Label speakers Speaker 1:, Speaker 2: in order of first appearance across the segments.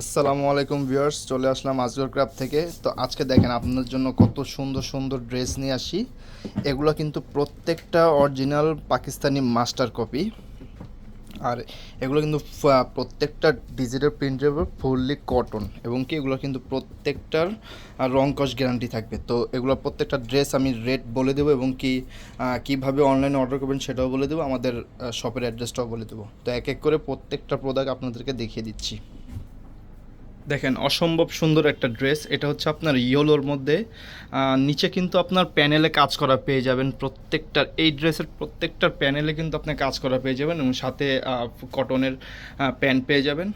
Speaker 1: আসসালামু আলাইকুম ভিউয়ার্স চলে আসলাম আজগর ক্রাফট থেকে। তো আজকে দেখেন আপনাদের জন্য কত সুন্দর সুন্দর ড্রেস নিয়ে আসি। এগুলো কিন্তু প্রত্যেকটা অরিজিনাল পাকিস্তানি মাস্টার কপি। আর এগুলো কিন্তু প্রত্যেকটা ডিজিটাল প্রিন্টের ফুললি কটন এবং কি এগুলো কিন্তু প্রত্যেকটার আহ, রং কস গ্যারান্টি থাকবে। তো এগুলো প্রত্যেকটা ড্রেস আমি রেট বলে দেবো এবং কি কীভাবে অনলাইনে অর্ডার করবেন সেটাও বলে দেবো। আমাদের শপের অ্যাড্রেসটাও বলে দেবো। তো এক এক করে প্রত্যেকটা প্রোডাক্ট আপনাদেরকে দেখিয়ে দিচ্ছি। দেখেন, অসম্ভব সুন্দর একটা ড্রেস। এটা হচ্ছে আপনার ইয়োলোর মধ্যে। নিচে কিন্তু আপনার প্যানেলে কাজ করা পেয়ে যাবেন। প্রত্যেকটার, এই ড্রেসের প্রত্যেকটার প্যানেলে কিন্তু আপনি কাজ করা পেয়ে যাবেন এবং সাথে কটনের প্যান্ট পেয়ে যাবেন।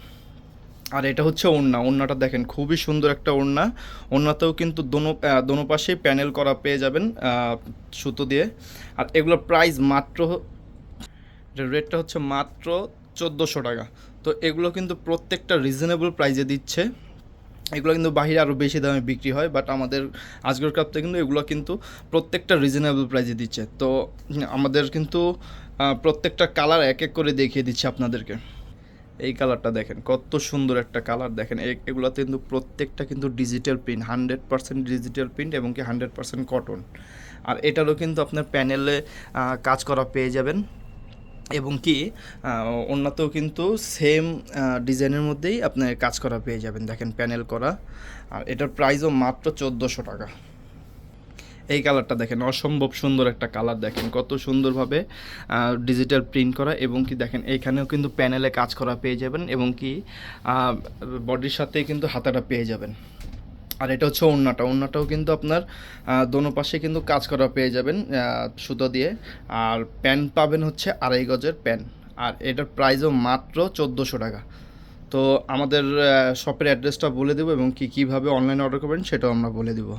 Speaker 1: আর এটা হচ্ছে ওড়না। ওড়নাটা দেখেন, খুবই সুন্দর একটা ওড়না। ওড়নাতেও কিন্তু দোনো দোনো পাশেই প্যানেল করা পেয়ে যাবেন সুতো দিয়ে। আর এগুলোর প্রাইস মাত্র রেটটা হচ্ছে মাত্র চোদ্দোশো টাকা। তো এগুলো কিন্তু প্রত্যেকটা রিজনেবল প্রাইজে দিচ্ছে। এগুলো কিন্তু বাহিরে আরও বেশি দামে বিক্রি হয় বাট আমাদের আজকের কাপতে কিন্তু এগুলো কিন্তু প্রত্যেকটা রিজনেবল প্রাইজে দিচ্ছে। তো আমাদের কিন্তু প্রত্যেকটা কালার এক এক করে দেখিয়ে দিচ্ছে আপনাদেরকে। এই কালারটা দেখেন, কত সুন্দর একটা কালার দেখেন। এগুলোতে কিন্তু প্রত্যেকটা কিন্তু digital print hundred percent digital print এবং কি হান্ড্রেড পার্সেন্ট কটন আর এটারও কিন্তু আপনার প্যানেলে কাজ করা পেয়ে যাবেন। এবং কি অন্যতেও কিন্তু সেম ডিজাইনের মধ্যেই আপনার কাজ করা পেয়ে যাবেন। দেখেন প্যানেল করা, আর এটার প্রাইসও মাত্র চোদ্দোশো টাকা। এই কালারটা দেখেন, অসম্ভব সুন্দর একটা কালার দেখেন, কত সুন্দরভাবে ডিজিটাল প্রিন্ট করা এবং কি দেখেন এইখানেও কিন্তু প্যানেলে কাজ করা পেয়ে যাবেন এবং কি বডির সাথে কিন্তু হাতাটা পেয়ে যাবেন। আর এটা হচ্ছে ওড়নাটা। ওড়নাটাও কিন্তু আপনার দোনো পাশে কিন্তু কাজ করা পেয়ে যাবেন সুতো দিয়ে। আর প্যান্ট পাবেন হচ্ছে আড়াই গজের প্যান্ট আর এটার প্রাইসও মাত্র চোদ্দোশো টাকা। তো আমাদের শপের অ্যাড্রেসটা বলে দেবো এবং কী কীভাবে অনলাইনে অর্ডার করবেন সেটাও আমরা বলে দেবো।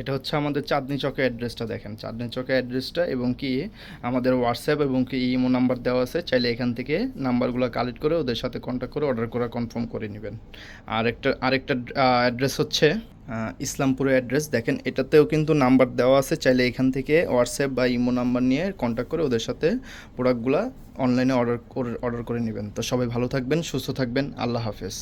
Speaker 1: এটা হচ্ছে আমাদের চাঁদনি চকের অ্যাড্রেসটা দেখেন। চাঁদনি চকের অ্যাড্রেসটা এবং কি আমাদের হোয়াটসঅ্যাপ এবং কি ইমো নাম্বার দেওয়া আছে। চাইলে এখান থেকে নাম্বারগুলো কালেক্ট করে ওদের সাথে কন্ট্যাক্ট করে অর্ডার করা কনফার্ম করে নেবেন। আর একটা, আরেকটা অ্যাড্রেস হচ্ছে ইসলামপুরের অ্যাড্রেস দেখেন, এটাতেও কিন্তু নাম্বার দেওয়া আছে। চাইলে এখান থেকে হোয়াটসঅ্যাপ বা ইমো নাম্বার নিয়ে কন্ট্যাক্ট করে ওদের সাথে প্রোডাক্টগুলো অনলাইনে অর্ডার অর্ডার করে নেবেন। তো সবাই ভালো থাকবেন, সুস্থ থাকবেন। আল্লাহ হাফেজ।